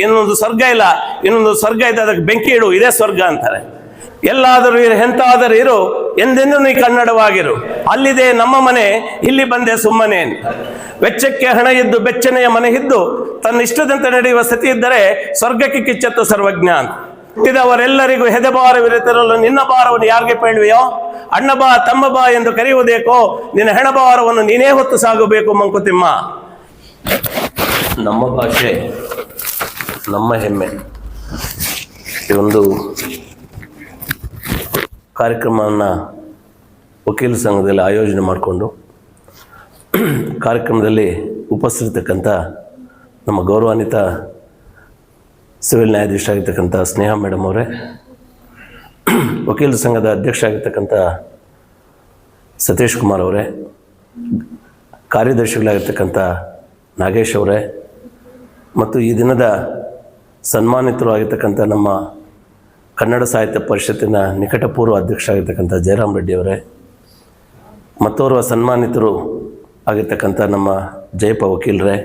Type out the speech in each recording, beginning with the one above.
ಇನ್ನೊಂದು ಸ್ವರ್ಗ ಇಲ್ಲ, ಇನ್ನೊಂದು ಸ್ವರ್ಗ ಇದೆ, ಅದಕ್ಕೆ ಬೆಂಕಿ ಇಡು, ಇದೇ ಸ್ವರ್ಗ ಅಂತಾರೆ. ಎಲ್ಲಾದರೂ ಇರು, ಎಂತಾದರೂ ಇರು, ಎಂದೆಂದೂ ನೀ ಕನ್ನಡವಾಗಿರು, ಅಲ್ಲಿದೆ ನಮ್ಮ ಮನೆ, ಇಲ್ಲಿ ಬಂದೆ ಸುಮ್ಮನೆ ವೆಚ್ಚಕ್ಕೆ ಹಣ ಇದ್ದು, ಬೆಚ್ಚನೆಯ ಮನೆ ಇದ್ದು ತನ್ನ ಇಷ್ಟದಂತೆ ನಡೆಯುವ ಸ್ಥಿತಿ ಇದ್ದರೆ ಸ್ವರ್ಗಕ್ಕೆ ಕಿಚ್ಚತ್ತ ಸರ್ವಜ್ಞ ಅಂತ. ಹುಟ್ಟಿದವರೆಲ್ಲರಿಗೂ ನಿನ್ನ ಭಾರವನ್ನು ಯಾರಿಗೆ ಪೇಳುವೆಯೋ? ಅಣ್ಣ ಬಾ, ತಮ್ಮ ಬಾ ಎಂದು ಕರೆಯುವುದೇಕೋ? ನಿನ್ನ ಹೆಣಭಾರವನ್ನು ನೀನೇ ಹೊತ್ತು ಸಾಗಬೇಕು ಮಂಕುತಿಮ್ಮ. ನಮ್ಮ ಭಾಷೆ. ನಮ್ಮ ಹೆಮ್ಮೆ. ಈ ಒಂದು ಕಾರ್ಯಕ್ರಮವನ್ನು ವಕೀಲ ಸಂಘದಲ್ಲಿ ಆಯೋಜನೆ ಮಾಡಿಕೊಂಡು ಕಾರ್ಯಕ್ರಮದಲ್ಲಿ ಉಪಸ್ಥಿತಕ್ಕಂಥ ನಮ್ಮ ಗೌರವಾನ್ವಿತ ಸಿವಿಲ್ ನ್ಯಾಯಾಧೀಶ ಆಗಿರ್ತಕ್ಕಂಥ ಸ್ನೇಹ ಮೇಡಮ್ ಅವರೇ, ವಕೀಲ ಸಂಘದ ಅಧ್ಯಕ್ಷ ಆಗಿರ್ತಕ್ಕಂಥ ಸತೀಶ್ ಕುಮಾರ್ ಅವರೇ, ಕಾರ್ಯದರ್ಶಿಗಳಾಗಿರ್ತಕ್ಕಂಥ ನಾಗೇಶ್ ಅವರೇ, ಮತ್ತು ಈ ದಿನದ ಸನ್ಮಾನಿತರು ಆಗಿರ್ತಕ್ಕಂಥ ನಮ್ಮ ಕನ್ನಡ ಸಾಹಿತ್ಯ ಪರಿಷತ್ತಿನ ನಿಕಟಪೂರ್ವ ಅಧ್ಯಕ್ಷ ಆಗಿರ್ತಕ್ಕಂಥ ಜಯರಾಮ್ ರೆಡ್ಡಿ ಅವರೇ, ಮತ್ತೋರ್ವ ಸನ್ಮಾನಿತರು ಆಗಿರ್ತಕ್ಕಂಥ ನಮ್ಮ ಜಯಪ್ಪ ವಕೀಲರೇ,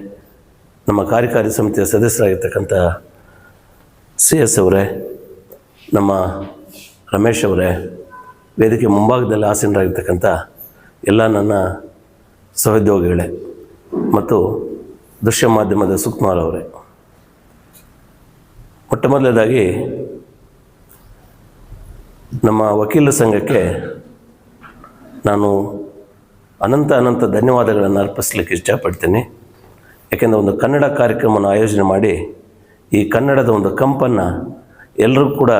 ನಮ್ಮ ಕಾರ್ಯಕಾರಿ ಸಮಿತಿಯ ಸದಸ್ಯರಾಗಿರ್ತಕ್ಕಂಥ ಸಿ ಎಸ್ ಅವರೇ, ನಮ್ಮ ರಮೇಶ್ ಅವರೇ, ವೇದಿಕೆ ಮುಂಭಾಗದಲ್ಲಿ ಆಸೀನರಾಗಿರ್ತಕ್ಕಂಥ ಎಲ್ಲ ನನ್ನ ಸಹೋದ್ಯೋಗಿಗಳೇ ಮತ್ತು ದೃಶ್ಯ ಮಾಧ್ಯಮದ ಸುಕುಮಾರ್ ಅವರೇ. ಮೊಟ್ಟ ಮೊದಲನೇದಾಗಿ ನಮ್ಮ ವಕೀಲ ಸಂಘಕ್ಕೆ ನಾನು ಅನಂತ ಅನಂತ ಧನ್ಯವಾದಗಳನ್ನು ಅರ್ಪಿಸ್ಲಿಕ್ಕೆ ಇಷ್ಟಪಡ್ತೀನಿ. ಯಾಕೆಂದರೆ ಒಂದು ಕನ್ನಡ ಕಾರ್ಯಕ್ರಮವನ್ನು ಆಯೋಜನೆ ಮಾಡಿ ಈ ಕನ್ನಡದ ಒಂದು ಕಂಪನ್ನು ಎಲ್ಲರೂ ಕೂಡ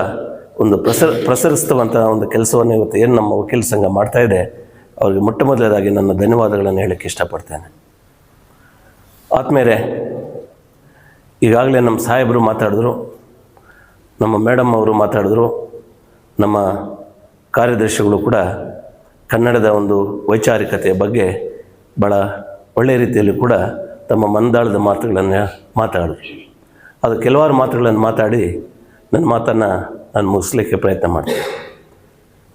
ಒಂದು ಪ್ರಸರ ಒಂದು ಕೆಲಸವನ್ನು ಇವತ್ತು ಏನು ನಮ್ಮ ವಕೀಲ ಸಂಘ ಮಾಡ್ತಾ ಇದೆ, ಅವರಿಗೆ ಮೊಟ್ಟ ಮೊದಲನೇದಾಗಿ ನನ್ನ ಧನ್ಯವಾದಗಳನ್ನು ಹೇಳಕ್ಕೆ ಇಷ್ಟಪಡ್ತೇನೆ. ಆದಮೇಲೆ ಈಗಾಗಲೇ ನಮ್ಮ ಸಾಹೇಬರು ಮಾತಾಡಿದ್ರು ನಮ್ಮ ಮೇಡಮ್ ಅವರು ಮಾತಾಡಿದ್ರು. ನಮ್ಮ ಕಾರ್ಯದರ್ಶಿಗಳು ಕೂಡ ಕನ್ನಡದ ಒಂದು ವೈಚಾರಿಕತೆಯ ಬಗ್ಗೆ ಭಾಳ ಒಳ್ಳೆಯ ರೀತಿಯಲ್ಲಿ ಕೂಡ ತಮ್ಮ ಮಂದಾಳದ ಮಾತುಗಳನ್ನು ಮಾತಾಡಿದ್ರು. ಅದು ಕೆಲವಾರು ಮಾತುಗಳನ್ನು ಮಾತಾಡಿ ನನ್ನ ಮಾತನ್ನು ನಾನು ಮುಗಿಸ್ಲಿಕ್ಕೆ ಪ್ರಯತ್ನ ಮಾಡ್ತೀನಿ.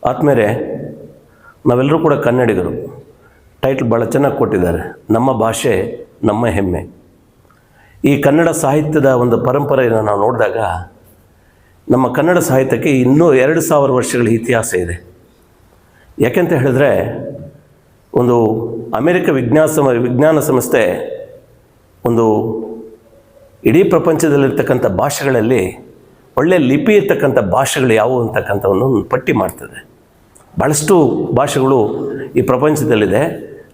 ಆದಮೇಲೆ ನಾವೆಲ್ಲರೂ ಕೂಡ ಕನ್ನಡಿಗರು. ಟೈಟ್ಲ್ ಭಾಳ ಚೆನ್ನಾಗಿ ಕೊಟ್ಟಿದ್ದಾರೆ. ನಮ್ಮ ಭಾಷೆ, ನಮ್ಮ ಹೆಮ್ಮೆ. ಈ ಕನ್ನಡ ಸಾಹಿತ್ಯದ ಒಂದು ಪರಂಪರೆಯನ್ನು ನಾವು ನೋಡಿದಾಗ ನಮ್ಮ ಕನ್ನಡ ಸಾಹಿತ್ಯಕ್ಕೆ ಇನ್ನೂ ಎರಡು ಸಾವಿರ ವರ್ಷಗಳ ಇತಿಹಾಸ ಇದೆ. ಯಾಕೆಂತ ಹೇಳಿದ್ರೆ, ಒಂದು ಅಮೆರಿಕ ವಿಜ್ಞಾನ ವಿಜ್ಞಾನ ಸಂಸ್ಥೆ ಒಂದು ಇಡೀ ಪ್ರಪಂಚದಲ್ಲಿರ್ತಕ್ಕಂಥ ಭಾಷೆಗಳಲ್ಲಿ ಒಳ್ಳೆಯ ಲಿಪಿ ಇರ್ತಕ್ಕಂಥ ಭಾಷೆಗಳು ಯಾವುವು ಅಂತಕ್ಕಂಥವನ್ನು ಒಂದು ಪಟ್ಟಿ ಮಾಡ್ತದೆ. ಭಾಳಷ್ಟು ಭಾಷೆಗಳು ಈ ಪ್ರಪಂಚದಲ್ಲಿದೆ.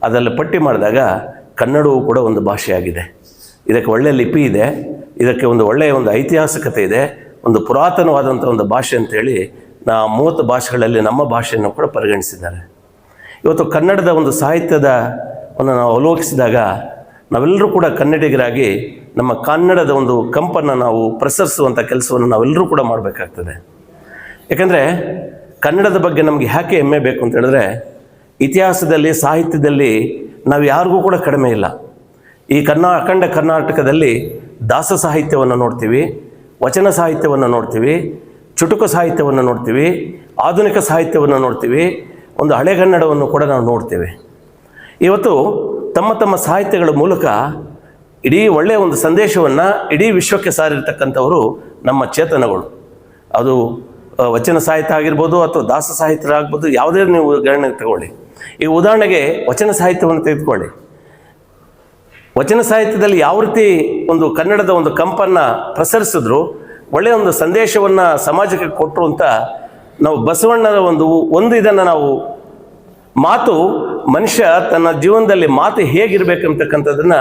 ಅದರಲ್ಲಿ ಪಟ್ಟಿ ಮಾಡಿದಾಗ ಕನ್ನಡವೂ ಕೂಡ ಒಂದು ಭಾಷೆಯಾಗಿದೆ. ಇದಕ್ಕೆ ಒಳ್ಳೆಯ ಲಿಪಿ ಇದೆ. ಇದಕ್ಕೆ ಒಂದು ಒಳ್ಳೆಯ ಒಂದು ಐತಿಹಾಸಿಕತೆ ಇದೆ. ಒಂದು ಪುರಾತನವಾದಂಥ ಒಂದು ಭಾಷೆ ಅಂತೇಳಿ ನಾ ಮೂವತ್ತು ಭಾಷೆಗಳಲ್ಲಿ ನಮ್ಮ ಭಾಷೆಯನ್ನು ಕೂಡ ಪರಿಗಣಿಸಿದ್ದಾರೆ. ಇವತ್ತು ಕನ್ನಡದ ಒಂದು ಸಾಹಿತ್ಯದ ಒಂದು ನಾವು ಅವಲೋಕಿಸಿದಾಗ ನಾವೆಲ್ಲರೂ ಕೂಡ ಕನ್ನಡಿಗರಾಗಿ ನಮ್ಮ ಕನ್ನಡದ ಒಂದು ಕಂಪನ್ನು ನಾವು ಪ್ರಸರಿಸುವಂಥ ಕೆಲಸವನ್ನು ನಾವೆಲ್ಲರೂ ಕೂಡ ಮಾಡಬೇಕಾಗ್ತದೆ. ಯಾಕಂದರೆ ಕನ್ನಡದ ಬಗ್ಗೆ ನಮಗೆ ಯಾಕೆ ಹೆಮ್ಮೆ ಬೇಕು ಅಂತ ಹೇಳಿದ್ರೆ ಇತಿಹಾಸದಲ್ಲಿ, ಸಾಹಿತ್ಯದಲ್ಲಿ ನಾವು ಯಾರಿಗೂ ಕೂಡ ಕಡಿಮೆ ಇಲ್ಲ. ಈ ಕರ್ನಾ, ಅಖಂಡ ಕರ್ನಾಟಕದಲ್ಲಿ ದಾಸ ಸಾಹಿತ್ಯವನ್ನು ನೋಡ್ತೀವಿ. ವಚನ ಸಾಹಿತ್ಯವನ್ನು ನೋಡ್ತೀವಿ, ಚುಟುಕು ಸಾಹಿತ್ಯವನ್ನು ನೋಡ್ತೀವಿ, ಆಧುನಿಕ ಸಾಹಿತ್ಯವನ್ನು ನೋಡ್ತೀವಿ, ಒಂದು ಹಳೆಗನ್ನಡವನ್ನು ಕೂಡ ನಾವು ನೋಡ್ತೇವೆ. ಇವತ್ತು ತಮ್ಮ ತಮ್ಮ ಸಾಹಿತ್ಯಗಳ ಮೂಲಕ ಇಡೀ ಒಳ್ಳೆಯ ಒಂದು ಸಂದೇಶವನ್ನು ಇಡೀ ವಿಶ್ವಕ್ಕೆ ಸಾರಿರ್ತಕ್ಕಂಥವರು ನಮ್ಮ ಚೇತನಗಳು. ಅದು ವಚನ ಸಾಹಿತ್ಯ ಆಗಿರ್ಬೋದು ಅಥವಾ ದಾಸ ಸಾಹಿತ್ಯ ಆಗ್ಬೋದು ಯಾವುದೇ ನೀವು ಗಣನೆಗೆ ತಗೊಳ್ಳಿ. ಈ ಉದಾಹರಣೆಗೆ ವಚನ ಸಾಹಿತ್ಯವನ್ನು ತೆಗೆದುಕೊಳ್ಳಿ. ವಚನ ಸಾಹಿತ್ಯದಲ್ಲಿ ಯಾವ ರೀತಿ ಒಂದು ಕನ್ನಡದ ಒಂದು ಕಂಪನ್ನು ಪ್ರಸರಿಸಿದ್ರು, ಒಳ್ಳೆಯ ಒಂದು ಸಂದೇಶವನ್ನು ಸಮಾಜಕ್ಕೆ ಕೊಟ್ಟರು ಅಂತ ನಾವು ಬಸವಣ್ಣನ ಒಂದು ಒಂದು ಇದನ್ನು ನಾವು ಮಾತು, ಮನುಷ್ಯ ತನ್ನ ಜೀವನದಲ್ಲಿ ಮಾತು ಹೇಗಿರಬೇಕಂತಕ್ಕಂಥದ್ದನ್ನು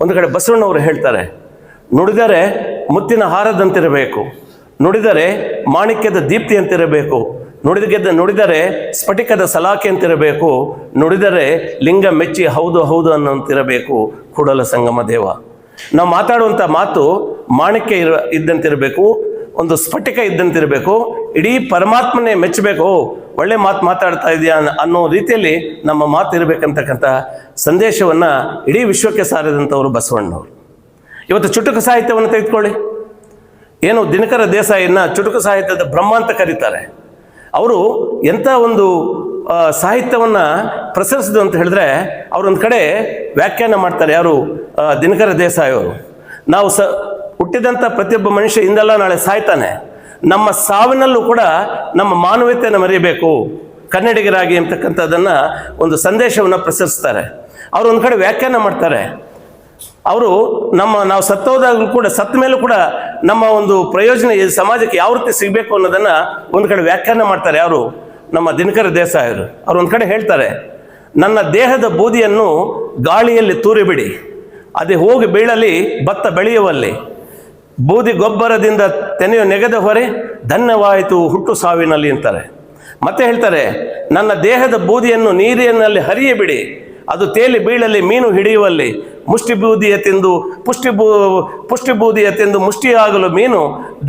ಒಂದು ಕಡೆ ಬಸವಣ್ಣವರು ಹೇಳ್ತಾರೆ. ನುಡಿದರೆ ಮುತ್ತಿನ ಹಾರದಂತಿರಬೇಕು. ನುಡಿದರೆ ಮಾಣಿಕ್ಯದ ದೀಪ್ತಿ ಅಂತಿರಬೇಕು ನುಡಿದ ನುಡಿದರೆ ಸ್ಫಟಿಕದ ಸಲಾಕೆ ಅಂತಿರಬೇಕು, ನುಡಿದರೆ ಲಿಂಗ ಮೆಚ್ಚಿ ಹೌದು ಹೌದು ಅನ್ನೋಂತಿರಬೇಕು ಕೂಡಲ ಸಂಗಮ ದೇವ. ನಾವು ಮಾತಾಡುವಂಥ ಮಾತು ಮಾಣಿಕ್ಯ ಇರ ಇದ್ದಂತಿರಬೇಕು, ಒಂದು ಸ್ಫಟಿಕ ಇದ್ದಂತಿರಬೇಕು, ಇಡೀ ಪರಮಾತ್ಮನೇ ಮೆಚ್ಚಬೇಕು ಒಳ್ಳೆ ಮಾತು ಮಾತಾಡ್ತಾ ಇದೆಯಾ ಅನ್ನೋ ರೀತಿಯಲ್ಲಿ ನಮ್ಮ ಮಾತು ಇರಬೇಕಂತಕ್ಕಂಥ ಸಂದೇಶವನ್ನು ಇಡೀ ವಿಶ್ವಕ್ಕೆ ಸಾರಿದಂಥವರು ಬಸವಣ್ಣವರು. ಇವತ್ತು ಚುಟುಕು ಸಾಹಿತ್ಯವನ್ನು ತೆಗೆದುಕೊಳ್ಳಿ. ಏನು ದಿನಕರ ದೇಸಾಯಿಯನ್ನು ಚುಟುಕು ಸಾಹಿತ್ಯದ ಬ್ರಹ್ಮ ಅಂತ ಕರೀತಾರೆ. ಅವರು ಎಂಥ ಒಂದು ಸಾಹಿತ್ಯವನ್ನು ಪ್ರಸರಿಸಿದ್ರು ಅಂತ ಹೇಳಿದ್ರೆ ಅವರೊಂದು ಕಡೆ ವ್ಯಾಖ್ಯಾನ ಮಾಡ್ತಾರೆ ಯಾರು ದಿನಕರ ದೇಸಾಯಿ ಅವರು. ನಾವು ಸ ಹುಟ್ಟಿದಂಥ ಪ್ರತಿಯೊಬ್ಬ ಮನುಷ್ಯ ಇಂದಲ್ಲ ನಾಳೆ ಸಾಯ್ತಾನೆ. ನಮ್ಮ ಸಾವಿನಲ್ಲೂ ಕೂಡ ನಮ್ಮ ಮಾನವೀಯತೆಯನ್ನು ಮರೆಯಬೇಕು. ಕನ್ನಡಿಗರಾಗಿ ಅಂತಕ್ಕಂಥದ್ದನ್ನು ಒಂದು ಸಂದೇಶವನ್ನು ಪ್ರಸರಿಸ್ತಾರೆ. ಅವರು ಒಂದು ಕಡೆ ವ್ಯಾಖ್ಯಾನ ಮಾಡ್ತಾರೆ. ಅವರು ನಮ್ಮ ನಾವು ಸತ್ತೋದಾಗಲೂ ಕೂಡ ಸತ್ತ ಮೇಲೂ ಕೂಡ ನಮ್ಮ ಒಂದು ಪ್ರಯೋಜನ ಸಮಾಜಕ್ಕೆ ಯಾವ ರೀತಿ ಸಿಗಬೇಕು ಅನ್ನೋದನ್ನು ಒಂದು ಕಡೆ ವ್ಯಾಖ್ಯಾನ ಮಾಡ್ತಾರೆ ಯಾರು? ನಮ್ಮ ದಿನಕರ ದೇಸಾಯರು. ಅವ್ರು ಒಂದು ಕಡೆ ಹೇಳ್ತಾರೆ, ನನ್ನ ದೇಹದ ಬೂದಿಯನ್ನು ಗಾಳಿಯಲ್ಲಿ ತೂರಿಬಿಡಿ. ಅದೇ ಹೋಗಿ ಬೀಳಲಿ, ಭತ್ತ ಬೆಳೆಯುವಲ್ಲಿ. ಬೂದಿ ಗೊಬ್ಬರದಿಂದ ತೆನೆಯು ನೆಗೆದ ಹೊರೆ, ಧನ್ಯವಾಯಿತು ಹುಟ್ಟು ಸಾವಿನಲ್ಲಿ ಅಂತಾರೆ. ಮತ್ತೆ ಹೇಳ್ತಾರೆ, ನನ್ನ ದೇಹದ ಬೂದಿಯನ್ನು ನೀರಿನಲ್ಲಿ ಹರಿಯಬಿಡಿ. ಅದು ತೇಲಿ ಬೀಳಲಿ, ಮೀನು ಹಿಡಿಯುವಲ್ಲಿ. ಮುಷ್ಟಿ ಬೂದಿಯ ತಿಂದು ಪುಷ್ಟಿ ಬೂ ಪುಷ್ಟಿ ಬೂದಿಯ ತಿಂದು ಮುಷ್ಟಿಯಾಗಲು ಮೀನು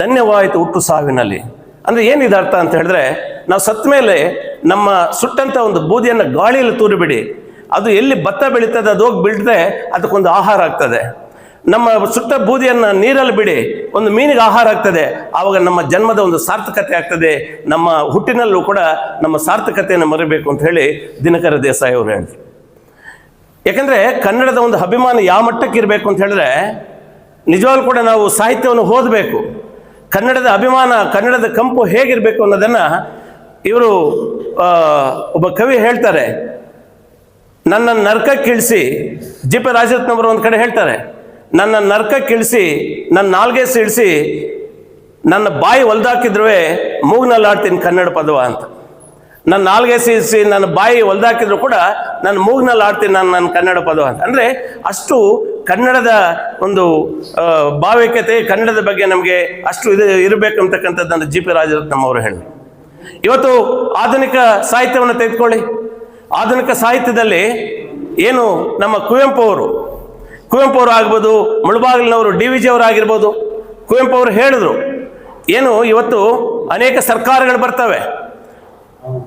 ಧನ್ಯವಾಯಿತು ಹುಟ್ಟು ಸಾವಿನಲ್ಲಿ. ಅಂದರೆ ಏನಿದೆ ಅರ್ಥ ಅಂತ ಹೇಳಿದ್ರೆ, ನಾವು ಸತ್ತ ಮೇಲೆ ನಮ್ಮ ಸುಟ್ಟಂಥ ಒಂದು ಬೂದಿಯನ್ನು ಗಾಳಿಯಲ್ಲಿ ತೂರಿಬಿಡಿ. ಅದು ಎಲ್ಲಿ ಭತ್ತ ಬೆಳೀತದೆ, ಅದು ಹೋಗಿ ಬಿಡಿದ್ರೆ ಅದಕ್ಕೊಂದು ಆಹಾರ ಆಗ್ತದೆ. ನಮ್ಮ ಸುಟ್ಟ ಬೂದಿಯನ್ನು ನೀರಲ್ಲಿ ಬಿಡಿ, ಒಂದು ಮೀನಿಗೆ ಆಹಾರ ಆಗ್ತದೆ. ಆವಾಗ ನಮ್ಮ ಜನ್ಮದ ಒಂದು ಸಾರ್ಥಕತೆ ಆಗ್ತದೆ. ನಮ್ಮ ಹುಟ್ಟಿನಲ್ಲೂ ಕೂಡ ನಮ್ಮ ಸಾರ್ಥಕತೆಯನ್ನು ಮರಿಬೇಕು ಅಂತ ಹೇಳಿ ದಿನಕರ ದೇಸಾಯಿ ಅವರು ಹೇಳಿದ್ರು. ಯಾಕಂದರೆ ಕನ್ನಡದ ಒಂದು ಅಭಿಮಾನ ಯಾವ ಮಟ್ಟಕ್ಕೆ ಇರಬೇಕು ಅಂತ ಹೇಳಿದ್ರೆ, ನಿಜವಾಗ್ಲೂ ಕೂಡ ನಾವು ಸಾಹಿತ್ಯವನ್ನು ಓದಬೇಕು. ಕನ್ನಡದ ಅಭಿಮಾನ, ಕನ್ನಡದ ಕಂಪು ಹೇಗಿರಬೇಕು ಅನ್ನೋದನ್ನು ಇವರು ಒಬ್ಬ ಕವಿ ಹೇಳ್ತಾರೆ. ನನ್ನ ನರ್ಕಕ್ಕೆ ಇಳಿಸಿ ಜಿ ಪಿ ರಾಜರತ್ನವರು ಒಂದು ಕಡೆ ಹೇಳ್ತಾರೆ. ನನ್ನ ನರ್ಕಕ್ಕೆ ಇಳಿಸಿ ನನ್ನ ನಾಲ್ಗೆ ಇಳಿಸಿ ನನ್ನ ಬಾಯಿ ಹೊಲ್ದಾಕಿದ್ರೂ ಮೂಗ್ನಲ್ಲಿ ಆಡ್ತೀನಿ ಕನ್ನಡ ಪದವ ಅಂತ. ನನ್ನ ನಾಲ್ಗೆ ಸೀಸಿ ನನ್ನ ಬಾಯಿ ಹೊಲ್ದಾಕಿದ್ರು ಕೂಡ ನನ್ನ ಮೂಗ್ನಲ್ಲಿ ಆಡ್ತೀನಿ, ನಾನು ನನ್ನ ಕನ್ನಡ ಪದ ಅಂತ. ಅಂದರೆ ಅಷ್ಟು ಕನ್ನಡದ ಒಂದು ಭಾವಿಕತೆ ಕನ್ನಡದ ಬಗ್ಗೆ ನಮಗೆ ಅಷ್ಟು ಇದು ಇರಬೇಕು ಅಂತಕ್ಕಂಥದ್ದನ್ನು ಜಿ ಪಿ ರಾಜರತ್ನಂ ಅವರು ಹೇಳಿದರು. ಇವತ್ತು ಆಧುನಿಕ ಸಾಹಿತ್ಯವನ್ನು ತೆಗೆದುಕೊಳ್ಳಿ. ಆಧುನಿಕ ಸಾಹಿತ್ಯದಲ್ಲಿ ಏನು ನಮ್ಮ ಕುವೆಂಪು ಅವರು ಕುವೆಂಪು ಅವರು ಆಗ್ಬೋದು, ಮುಳುಬಾಗಿಲಿನವರು ಡಿ ವಿ ಜಿ ಅವರು ಆಗಿರ್ಬೋದು, ಕುವೆಂಪು ಅವರು ಹೇಳಿದ್ರು, ಏನು ಇವತ್ತು ಅನೇಕ ಸರ್ಕಾರಗಳು ಬರ್ತವೆ.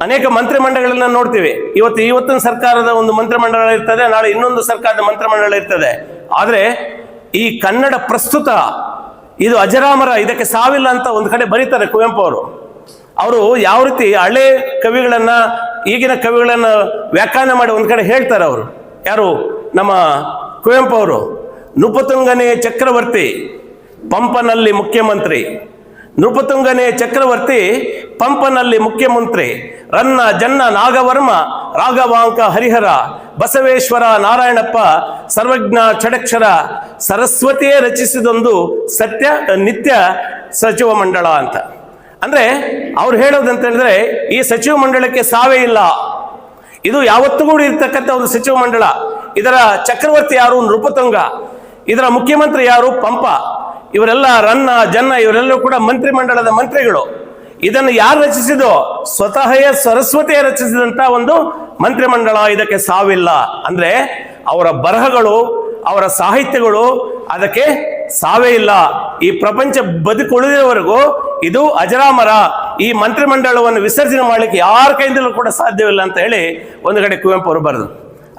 ಅನೇಕ ಮಂತ್ರಿಮಂಡಲಗಳನ್ನ ನೋಡ್ತೀವಿ. ಇವತ್ತು ಇವತ್ತಿನ ಸರ್ಕಾರದ ಒಂದು ಮಂತ್ರಿಮಂಡಲ ಇರ್ತದೆ, ನಾಳೆ ಇನ್ನೊಂದು ಸರ್ಕಾರದ ಮಂತ್ರಿಮಂಡಲ ಇರ್ತದೆ. ಆದರೆ ಈ ಕನ್ನಡ ಪ್ರಸ್ತುತ ಇದು ಅಜರಾಮರ, ಇದಕ್ಕೆ ಸಾವಿಲ್ಲ ಅಂತ ಒಂದು ಕಡೆ ಬರೀತಾರೆ ಕುವೆಂಪು ಅವರು. ಅವರು ಯಾವ ರೀತಿ ಹಳೆ ಕವಿಗಳನ್ನ, ಈಗಿನ ಕವಿಗಳನ್ನ ವ್ಯಾಖ್ಯಾನ ಮಾಡಿ ಒಂದು ಕಡೆ ಹೇಳ್ತಾರೆ ಅವರು. ಯಾರು? ನಮ್ಮ ಕುವೆಂಪು ಅವರು. ನುಪತುಂಗನೇ ಚಕ್ರವರ್ತಿ, ಪಂಪನಲ್ಲಿ ಮುಖ್ಯಮಂತ್ರಿ. ನೃಪತುಂಗನೇ ಚಕ್ರವರ್ತಿ, ಪಂಪನಲ್ಲಿ ಮುಖ್ಯಮಂತ್ರಿ, ರನ್ನ ಜನ್ನ ನಾಗವರ್ಮ, ರಾಘವಾಂಕ ಹರಿಹರ, ಬಸವೇಶ್ವರ ನಾರಾಯಣಪ್ಪ, ಸರ್ವಜ್ಞ ಷಡಕ್ಷರ ಸರಸ್ವತಿಯೇ ರಚಿಸಿದೊಂದು ಸತ್ಯ, ನಿತ್ಯ ಸಚಿವ ಮಂಡಳ ಅಂತ. ಅಂದ್ರೆ ಅವ್ರು ಹೇಳೋದಂತ ಹೇಳಿದ್ರೆ ಈ ಸಚಿವ ಮಂಡಳಕ್ಕೆ ಸಾವೇ ಇಲ್ಲ. ಇದು ಯಾವತ್ತೂ ಕೂಡ ಇರ್ತಕ್ಕಂಥ ಒಂದು ಸಚಿವ ಮಂಡಳ. ಇದರ ಚಕ್ರವರ್ತಿ ಯಾರು? ನೃಪತುಂಗ. ಇದರ ಮುಖ್ಯಮಂತ್ರಿ ಯಾರು? ಪಂಪ. ಇವರೆಲ್ಲ ರನ್ನ, ಜನ್ನ, ಇವರೆಲ್ಲರೂ ಕೂಡ ಮಂತ್ರಿಮಂಡಲದ ಮಂತ್ರಿಗಳು. ಇದನ್ನು ಯಾರು ರಚಿಸಿದೋ ಸ್ವತಃಯೇ ಸರಸ್ವತಿಯ ರಚಿಸಿದಂತ ಒಂದು ಮಂತ್ರಿಮಂಡಲ ಇದಕ್ಕೆ ಸಾವಿಲ್ಲ. ಅಂದ್ರೆ ಅವರ ಬರಹಗಳು, ಅವರ ಸಾಹಿತ್ಯಗಳು ಅದಕ್ಕೆ ಸಾವೇ ಇಲ್ಲ. ಈ ಪ್ರಪಂಚ ಬದುಕುಳಿದವರೆಗೂ ಇದು ಅಜರಾಮರ. ಈ ಮಂತ್ರಿಮಂಡಲವನ್ನು ವಿಸರ್ಜನೆ ಮಾಡಲಿಕ್ಕೆ ಯಾರ ಕೈಯಿಂದಲೂ ಕೂಡ ಸಾಧ್ಯವಿಲ್ಲ ಅಂತ ಹೇಳಿ ಒಂದು ಕಡೆ ಕುವೆಂಪು ಅವರು ಬರೆದು.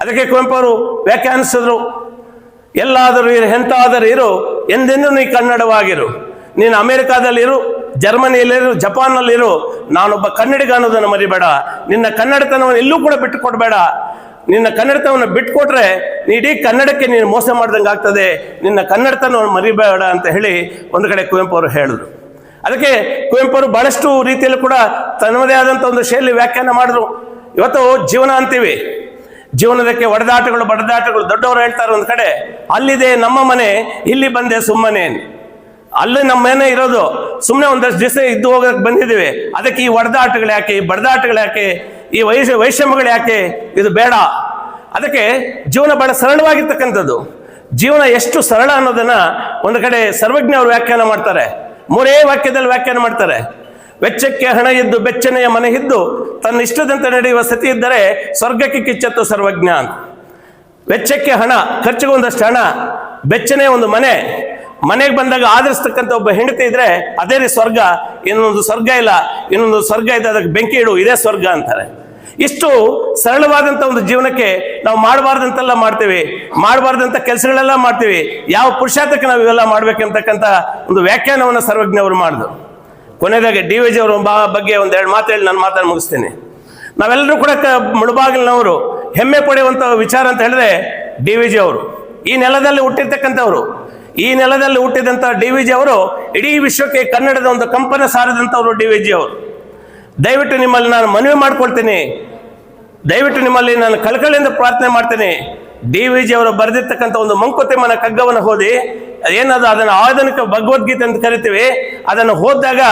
ಅದಕ್ಕೆ ಕುವೆಂಪು ಅವರು ವ್ಯಾಖ್ಯಾನಿಸಿದ್ರು. ಎಲ್ಲಾದರೂ ಇರು, ಎಂತಾದರೂ ಇರು ಎಂದೆಂದೂ ನೀ ಕನ್ನಡವಾಗಿರು? ನೀನು ಅಮೆರಿಕಾದಲ್ಲಿರು, ಜರ್ಮನಿಯಲ್ಲಿರು ಜಪಾನ್ನಲ್ಲಿರು ನಾನೊಬ್ಬ ಕನ್ನಡಿಗ ಅನ್ನೋದನ್ನು ಮರಿಬೇಡ. ನಿನ್ನ ಕನ್ನಡತನವನ್ನು ಎಲ್ಲೂ ಕೂಡ ಬಿಟ್ಟು ಕೊಡಬೇಡ ನಿನ್ನ ಕನ್ನಡತನವನ್ನು ಬಿಟ್ಟುಕೊಟ್ರೆ ನೀ ಇಡೀ ಕನ್ನಡಕ್ಕೆ ನೀನು ಮೋಸ ಮಾಡ್ದಂಗೆ ಆಗ್ತದೆ. ನಿನ್ನ ಕನ್ನಡತನವನ್ನು ಮರಿಬೇಡ ಅಂತ ಹೇಳಿ ಒಂದು ಕಡೆ ಕುವೆಂಪು ಅವರು ಹೇಳಿದ್ರು. ಅದಕ್ಕೆ ಕುವೆಂಪು ಅವರು ಬಹಳಷ್ಟು ರೀತಿಯಲ್ಲಿ ಕೂಡ ತನ್ನದೇ ಆದಂಥ ಒಂದು ಶೈಲಿ ವ್ಯಾಖ್ಯಾನ ಮಾಡಿದ್ರು. ಇವತ್ತು ಜೀವನ ಅಂತೀವಿ. ಜೀವನದಕ್ಕೆ ಒಡೆದಾಟಗಳು, ಬಡದಾಟಗಳು ದೊಡ್ಡವರು ಹೇಳ್ತಾರೆ ಒಂದು ಕಡೆ, ಅಲ್ಲಿದೆ ನಮ್ಮ ಮನೆ, ಇಲ್ಲಿ ಬಂದೆ ಸುಮ್ಮನೆ ಅಲ್ಲಿ ನಮ್ಮ ಮನೆ ಇರೋದು, ಸುಮ್ಮನೆ ಒಂದಷ್ಟು ದಿವಸ ಇದ್ದು ಹೋಗಕ್ಕೆ ಬಂದಿದ್ದೀವಿ. ಅದಕ್ಕೆ ಈ ಒಡೆದಾಟಗಳು ಯಾಕೆ, ಈ ಬಡದಾಟಗಳು ಯಾಕೆ, ಈ ವೈಷ, ವೈಷಮ್ಯಗಳು ಯಾಕೆ, ಇದು ಬೇಡ. ಅದಕ್ಕೆ ಜೀವನ ಬಹಳ ಸರಳವಾಗಿರ್ತಕ್ಕಂಥದ್ದು. ಜೀವನ ಎಷ್ಟು ಸರಳ ಅನ್ನೋದನ್ನ ಒಂದು ಕಡೆ ಸರ್ವಜ್ಞ ಅವರು ವ್ಯಾಖ್ಯಾನ ಮಾಡ್ತಾರೆ. ಮೂರೇ ವಾಕ್ಯದಲ್ಲಿ ವ್ಯಾಖ್ಯಾನ ಮಾಡ್ತಾರೆ. ವೆಚ್ಚಕ್ಕೆ ಹಣ ಇದ್ದು ಬೆಚ್ಚನೆಯ ಮನೆ ಇದ್ದು ತನ್ನ ಇಷ್ಟದಂತೆ ನಡೆಯುವ ಸತಿ ಇದ್ದರೆ ಸ್ವರ್ಗಕ್ಕೆ ಕಿಚ್ಚತ್ತು ಸರ್ವಜ್ಞ ಅಂತ. ವೆಚ್ಚಕ್ಕೆ ಹಣ, ಖರ್ಚಿಗೆ ಒಂದಷ್ಟು ಹಣ, ಬೆಚ್ಚನೆ ಒಂದು ಮನೆ. ಮನೆಗೆ ಬಂದಾಗ ಆಧರಿಸ್ತಕ್ಕಂಥ ಒಬ್ಬ ಹೆಂಡತಿ ಇದ್ರೆ ಅದೇ ರೀ ಸ್ವರ್ಗ. ಇನ್ನೊಂದು ಸ್ವರ್ಗ ಇಲ್ಲ, ಇನ್ನೊಂದು ಸ್ವರ್ಗ ಇದೆ ಅದಕ್ಕೆ ಬೆಂಕಿ ಇಡು, ಇದೇ ಸ್ವರ್ಗ ಅಂತಾರೆ. ಇಷ್ಟು ಸರಳವಾದಂಥ ಒಂದು ಜೀವನಕ್ಕೆ ನಾವು ಮಾಡಬಾರ್ದಂತೆಲ್ಲ ಮಾಡ್ತೀವಿ. ಮಾಡಬಾರ್ದಂಥ ಕೆಲಸಗಳೆಲ್ಲ ಮಾಡ್ತೀವಿ. ಯಾವ ಪುರುಷಾರ್ಥಕ್ಕೆ ನಾವು ಇವೆಲ್ಲ ಮಾಡ್ಬೇಕಂತಕ್ಕಂಥ ಒಂದು ವ್ಯಾಖ್ಯಾನವನ್ನು ಸರ್ವಜ್ಞ ಅವರು ಮಾಡಿದ್ರು. ಕೊನೆಯದಾಗಿ ಡಿ ವಿ ಜಿ ಅವರ ಬಗ್ಗೆ ಒಂದೆರಡು ಮಾತು ಹೇಳಿ ನಾನು ಮಾತನ್ನು ಮುಗಿಸ್ತೀನಿ. ನಾವೆಲ್ಲರೂ ಕೂಡ ಮುಳುಬಾಗಿಲಿನವರು ಹೆಮ್ಮೆ ಪಡೆಯುವಂಥ ವಿಚಾರ ಅಂತ ಹೇಳಿದ್ರೆ ಡಿ ವಿ ಜಿ ಅವರು. ಈ ನೆಲದಲ್ಲಿ ಹುಟ್ಟಿರ್ತಕ್ಕಂಥವ್ರು, ಈ ನೆಲದಲ್ಲಿ ಹುಟ್ಟಿದಂಥ ಡಿ ವಿ ಜಿ ಅವರು ಇಡೀ ವಿಶ್ವಕ್ಕೆ ಕನ್ನಡದ ಒಂದು ಕಂಪನ ಸಾರಿದಂಥವರು ಡಿ ವಿ ಜಿ ಅವರು. ದಯವಿಟ್ಟು ನಿಮ್ಮಲ್ಲಿ ನಾನು ಮನವಿ ಮಾಡ್ಕೊಳ್ತೀನಿ. ದಯವಿಟ್ಟು ನಿಮ್ಮಲ್ಲಿ ನಾನು ಕಳಕಳಿಯಿಂದ ಪ್ರಾರ್ಥನೆ ಮಾಡ್ತೇನೆ. ಡಿ ವಿ ಜಿ ಅವರು ಬರೆದಿರ್ತಕ್ಕಂಥ ಒಂದು ಮಂಕುತಿಮ್ಮನ ಕಗ್ಗವನ್ನು ಓದಿ ಏನದು ಅದನ್ನು ಆಧುನಿಕ ಭಗವದ್ಗೀತೆ ಅಂತ ಕರಿತೀವಿ, ಅದನ್ನು ಓದಿದಾಗ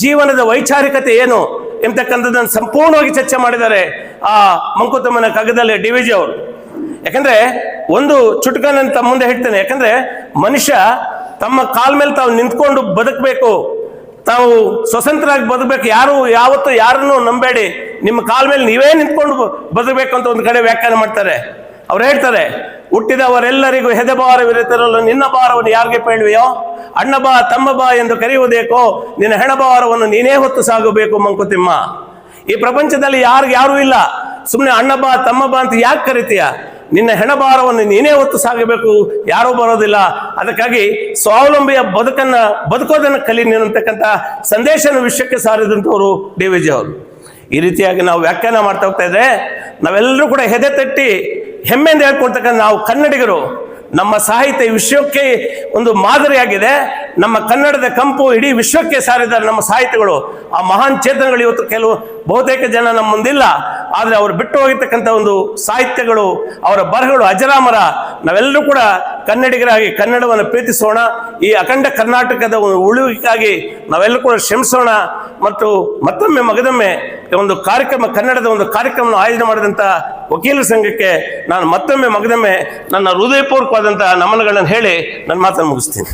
ಜೀವನದ ವೈಚಾರಿಕತೆ ಏನು ಎಂತಕ್ಕಂಥದ್ದನ್ನು ಸಂಪೂರ್ಣವಾಗಿ ಚರ್ಚೆ ಮಾಡಿದ್ದಾರೆ ಆ ಮಂಕುತಮ್ಮನ ಕಗ್ಗದಲ್ಲಿ ಡಿ ವಿ ಜಿ ಅವರು. ಯಾಕಂದ್ರೆ ಒಂದು ಚುಟುಕನಂತ ಮುಂದೆ ಹೇಳ್ತೇನೆ, ಯಾಕಂದ್ರೆ ಮನುಷ್ಯ ತಮ್ಮ ಕಾಲ್ ಮೇಲೆ ತಾವು ನಿಂತ್ಕೊಂಡು ಬದುಕಬೇಕು, ತಾವು ಸ್ವತಂತ್ರರಾಗಿ ಬದುಕಬೇಕು, ಯಾರು ಯಾವತ್ತೂ ಯಾರನ್ನು ನಂಬೇಡಿ, ನಿಮ್ಮ ಕಾಲ್ ಮೇಲೆ ನೀವೇ ನಿಂತ್ಕೊಂಡು ಬದುಕಬೇಕು ಅಂತ ಒಂದು ಕಡೆ ವ್ಯಾಖ್ಯಾನ ಮಾಡ್ತಾರೆ. ಅವ್ರು ಹೇಳ್ತಾರೆ ಹುಟ್ಟಿದವರೆಲ್ಲರಿಗೂ ಹೆದೆಭಾರವಿರುತ್ತಿರಲು ನಿನ್ನ ಭಾರವನ್ನು ಯಾರಿಗೆ ಪೇಳುವೆಯೋ? ಅಣ್ಣ ಬಾ, ತಮ್ಮ ಬಾ ಎಂದು ಕರೆಯುವುದೇಕೋ? ನಿನ್ನ ಹೆಣಭಾರವನ್ನು ನೀನೇ ಹೊತ್ತು ಸಾಗಬೇಕು ಮಂಕುತಿಮ್ಮ. ಈ ಪ್ರಪಂಚದಲ್ಲಿ ಯಾರಿಗೆ ಯಾರೂ ಇಲ್ಲ. ಸುಮ್ಮನೆ ಅಣ್ಣ ಬಾ, ತಮ್ಮ ಬಾ ಅಂತ ಯಾಕೆ ಕರಿತೀಯ? ನಿನ್ನ ಹೆಣಭಾರವನ್ನು ನೀನೇ ಹೊತ್ತು ಸಾಗಬೇಕು, ಯಾರೂ ಬರೋದಿಲ್ಲ. ಅದಕ್ಕಾಗಿ ಸ್ವಾವಲಂಬಿಯ ಬದುಕನ್ನ, ಬದುಕೋದನ್ನು ಕಲಿ ನೀನಂತಕ್ಕಂಥ ಸಂದೇಶನ ವಿಷಯಕ್ಕೆ ಸಾರಿದಂಥವರು ಡಿ ವಿ ಅವರು. ಈ ರೀತಿಯಾಗಿ ನಾವು ವ್ಯಾಖ್ಯಾನ ಮಾಡ್ತಾ ಹೋಗ್ತಾ ಇದ್ರೆ ನಾವೆಲ್ಲರೂ ಕೂಡ ಹೆದೆ ತಟ್ಟಿ ಹೆಮ್ಮೆಯಿಂದ ಹೇಳ್ಕೊಳ್ತಕ್ಕಂಥ ನಾವು ಕನ್ನಡಿಗರು, ನಮ್ಮ ಸಾಹಿತ್ಯ ವಿಶ್ವಕ್ಕೆ ಒಂದು ಮಾದರಿಯಾಗಿದೆ. ನಮ್ಮ ಕನ್ನಡದ ಕಂಪು ಇಡೀ ವಿಶ್ವಕ್ಕೆ ಸಾರಿದ್ದಾರೆ ನಮ್ಮ ಸಾಹಿತ್ಯಗಳು. ಆ ಮಹಾನ್ ಚೇತನಗಳು ಇವತ್ತು ಕೆಲವು ಬಹುತೇಕ ಜನ ನಮ್ಮ ಮುಂದಿಲ್ಲ. ಆದರೆ ಅವರು ಬಿಟ್ಟು ಹೋಗಿರ್ತಕ್ಕಂಥ ಒಂದು ಸಾಹಿತ್ಯಗಳು, ಅವರ ಬರಹಗಳು, ಅಜರಾಮರ, ನಾವೆಲ್ಲರೂ ಕೂಡ ಕನ್ನಡಿಗರಾಗಿ ಕನ್ನಡವನ್ನು ಪ್ರೀತಿಸೋಣ. ಈ ಅಖಂಡ ಕರ್ನಾಟಕದ ಒಂದು ಉಳಿವಿಗಾಗಿ ನಾವೆಲ್ಲರೂ ಕೂಡ ಶ್ರಮಿಸೋಣ. ಮತ್ತು ಮತ್ತೊಮ್ಮೆ ಮಗದೊಮ್ಮೆ ಒಂದು ಕಾರ್ಯಕ್ರಮ, ಕನ್ನಡದ ಒಂದು ಕಾರ್ಯಕ್ರಮವನ್ನು ಆಯೋಜನೆ ಮಾಡಿದಂಥ ವಕೀಲರ ಸಂಘಕ್ಕೆ ನಾನು ಮತ್ತೊಮ್ಮೆ ಮಗದೊಮ್ಮೆ ನನ್ನ ಹೃದಯಪೂರ್ವಕವಾದಂತಹ ನಮನಗಳನ್ನು ಹೇಳಿ ನನ್ನ ಮಾತನ್ನು ಮುಗಿಸ್ತೀನಿ.